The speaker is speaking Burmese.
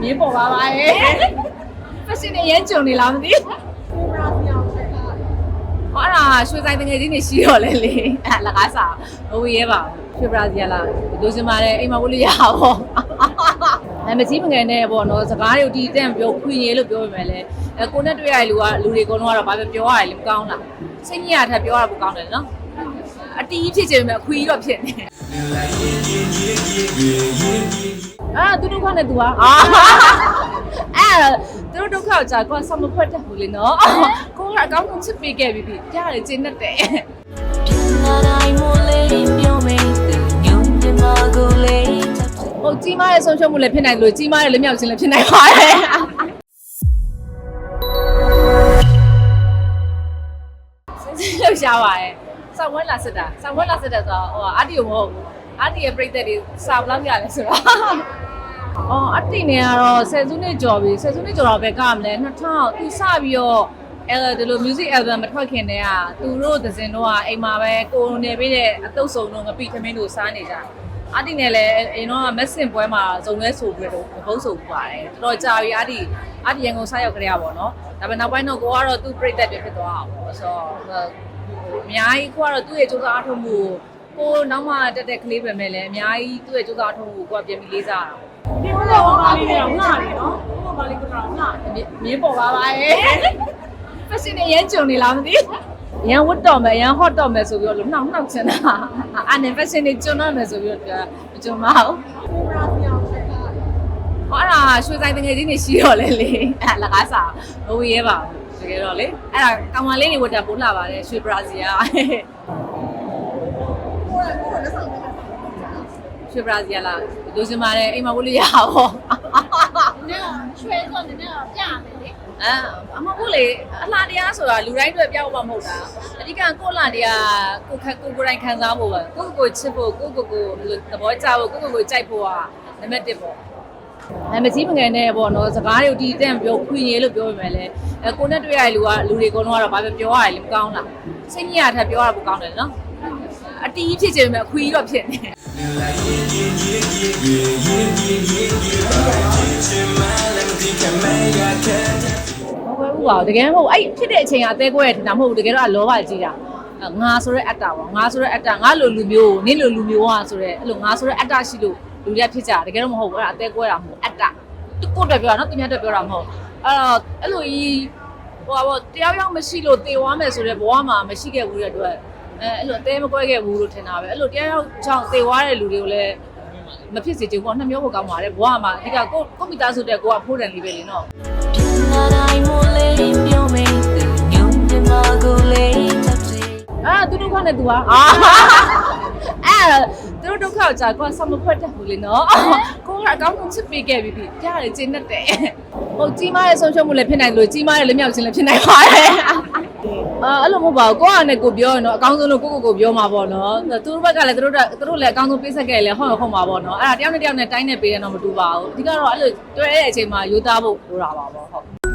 မြင်းပေါ်ပါပါရဲ့ဖက်ရှင်နဲ့ရဲကြုံနေလားမသိဘူးဟောအဲ့ဒါရွှေဆိုင်တငယ်ချင်းတွေရှိတော့လေလေအဲ့လကားစာမဝေရဲပါဘူးရွှေဘရာဇီးလားလူစင်ပါတယ်အိမ်မှာဝလို့ရပါဘောအဲမကြီးမငယ်နဲ့ပေါ့နော်စကားတွေတီးတန့်ပြောခွေရေလို့ပြောပေမဲ့လည်းအဲကိုနဲ့တွေ့ရတဲ့လူကလူတွေကတော့ဘာပဲပြောရတယ်လေမကောင်းလားစိတ်ညစ်ရထက်ပြောရဖို့ကောင်းတယ်နော်အတီးဖြစ်ချင်ပေမဲ့အခွေကြီးတော့ဖြစ်နေ အာသူဒုက္ခနဲ့ तू อ่ะအာအဲသူတို့ဒုက္ခကိုကြာကိုဆမဖွက်တတ်ဘူးလေနော်ကိုကအကောင်းဆုံးချစ်ပေးခဲ့ပြီပြီကြားရတယ်ကျင်းတတ်တယ် နာတိုင်းမိုးလေးပြုံးမိတ်သူညုံညမကိုလေး ဟုတ်ကြီးမားတဲ့ဆုံးရှုံးမှုလည်းဖြစ်နိုင်တယ်လို့ကြီးမားတဲ့လက်မြောက်ခြင်းလည်းဖြစ်နိုင်ပါတယ်စဉ်းစားလို့ရှားပါတယ်ဆောင်းဝဲလာစစ်တာဆောင်းဝဲလာစစ်တာဆိုတော့ဟိုအာတီယိုမဟုတ်ဘူး အာတီရဲ့ပြိသက်တွေစာဘလောက်ရလဲဆိုတော့အော်အတီနေကတော့ဆယ်စုနှစ်ကျော်ပြီဆယ်စုနှစ်ကျော်တော့ပဲကမလဲ2000သူစပြီးတော့အဲဒီလို music album မထွက်ခင်တည်းကသူတို့သစင်တော့ကအိမ်မှာပဲကိုနေပေးတဲ့အတုပ်စုံတော့ငပိသမင်းတို့စားနေကြတယ်အာတီနဲ့လည်းအရင်တော့မက်ဆင်ပွဲမှာဇုံလဲဆိုပြီးတော့ဘုံဆိုပူပါတယ်တော်တော်ကြာပြီအာတီအာတီရန်ကုန်စားရောက်ကြရပါတော့ဒါပေမဲ့နောက်ပိုင်းတော့ကိုကတော့သူ့ပြိသက်တွေဖြစ်သွားအောင်ပေါ့ဆိုတော့အများကြီးကိုကတော့သူ့ရဲ့စူးစမ်းအထောက်မှုကို ကိုနောက်မှတက်တဲ့ကလေးပဲမဲ့လည်းအများကြီးသူ့ရဲ့စူးစမ်းအထောက်မှုကိုကိုကပြန်ပြီးလေးစားတာဒီဦးလေးဝါပါလေးနဲ့ငှားတယ်နော်ဘုမပါလေးကတော့ငှားတယ်မြင်းပေါ်ပါပါရဲ့ဖက်ရှင်နဲ့ရဲကြုံနေလားမသိဘူးရန်ဝတ်တော်မယ်ရန်ဟော့တော်မယ်ဆိုပြီးတော့လို့နှောက်နှောက်ချင်တာအဲ့နဲ့ဖက်ရှင်တွေကျွန်းတော့မယ်ဆိုပြီးတော့မကျွန်းပါဘူးဟောအဲ့ဒါရွှေဆိုင်တငယ်ချင်းတွေရှိတော့လေလေအဲ့လကားစာမဝေရဲပါဘူးတကယ်တော့လေအဲ့ဒါကောင်မလေးတွေဝတ်တာပိုးလာပါတယ်ရွှေဘရာဇီးက ရွှေဘရာဇီးလားလူစင်ပါတယ်အိမ်မှာဝတ်လို့ရပါဘောနည်းရွှဲဆိုနည်းနည်းတော့ပြမယ်လေအဲအမဟုတ်လေအလှတရားဆိုတာလူတိုင်းတွေပြောက်မှာမဟုတ်တာအဓိကကိုလှတရားကိုခက်ကိုကိုယ်တိုင်ခံစားဖို့ပဲကိုကိုကိုချစ်ဖို့ကိုကိုကိုသဘောကျဖို့ကိုကိုကိုကြိုက်ဖို့ကနံပါတ်1ပေါ့အဲမကြီးမငယ်နဲ့ပေါ့နော်စကားတွေတီးတန့်ပြောခွေရေလို့ပြောပေမဲ့လည်းအဲကိုနဲ့တွေ့ရတဲ့လူကလူတွေကတော့ဘာပဲပြောရတယ်လေမကောင်းလားစိတ်ညစ်ရထက်ပြောရဖို့ကောင်းတယ်နော်အတီးဖြစ်ချင်ပေမဲ့အခွေကြီးတော့ဖြစ်နေမ ဟုတ်ဘူးပါဘူးတကယ်မဟုတ်အဲ့ဖြစ်တဲ့အချိန်ကအသေးကွဲရထင်တာမဟုတ်ဘူးတကယ်တော့အလောဘကြီးတာအဲ့ငါဆိုရဲအတ္တပေါ့ငါဆိုရဲအတ္တငါလိုလူမျိုးနင်းလိုလူမျိုးอ่ะဆိုရဲအဲ့လိုငါဆိုရဲအတ္တရှိလို့လူတွေကဖြစ်ကြတာတကယ်တော့မဟုတ်ဘူးအဲ့ဒါအသေးကွဲတာမဟုတ်အတ္တသူကိုယ်တက်ပြောတာနော်သူများတက်ပြောတာမဟုတ်အဲ့တော့အဲ့လိုကြီးဟိုပါပေါ့တယောက်ယောက်မရှိလို့တေဝါမယ်ဆိုရဲဘဝမှာမရှိခဲ့ဘူးတဲ့အတွက် အဲအဲ့လိုအသေးမကွဲခဲ့ဘူးလို့ထင်တာပဲအဲ့လိုတယောက်ယောက်ချောင်းတေဝါတဲ့လူတွေကိုလည်းမဖြစ်စေချင်ဘူးပေါ့နှစ်မျိုးကိုကောင်းပါတယ်ဘဝမှာအဓိကကိုကိုမိသားစုတဲ့ကိုကဖိုးတယ်လေးပဲလေနော် နာတိုင်းမိုးလေးပြုံးမိတ်သူညုံညမကိုလေးတပ်စီ အာသူဒုက္ခနဲ့ तू อ่ะအာအဲသူတို့ဒုက္ခကိုကြာကိုဆမဖွက်တတ်ဘူးလေနော်ကိုကအကောင်းဆုံးချစ်ပေးခဲ့ပြီပြီကြားရတယ်ကျင်းတတ်တယ်ဟုတ်ကြီးမားတဲ့ဆုံးရှုံးမှုလည်းဖြစ်နိုင်တယ်လို့ကြီးမားတဲ့လက်မြောက်ခြင်းလည်းဖြစ်နိုင်ပါတယ် အာအဲ့လိုမဟုတ်ပါဘူးကိုကလည်းကိုပြောရင်တော့အကောင်းဆုံးလို့ကိုကိုကိုပြောမှာပေါ့နော်သူတို့ဘက်ကလည်းသူတို့သူတို့လည်းအကောင်းဆုံးပေးဆက်ခဲ့လေဟုတ်ဟုတ်မှာပေါ့နော်အဲ့ဒါတယောက်နဲ့တယောက်နဲ့တိုင်းနဲ့ပေးတယ်တော့မတူပါဘူးအဓိကတော့အဲ့လိုတွေ့တဲ့အချိန်မှာယူသားဖို့လိုတာပါပေါ့ဟုတ်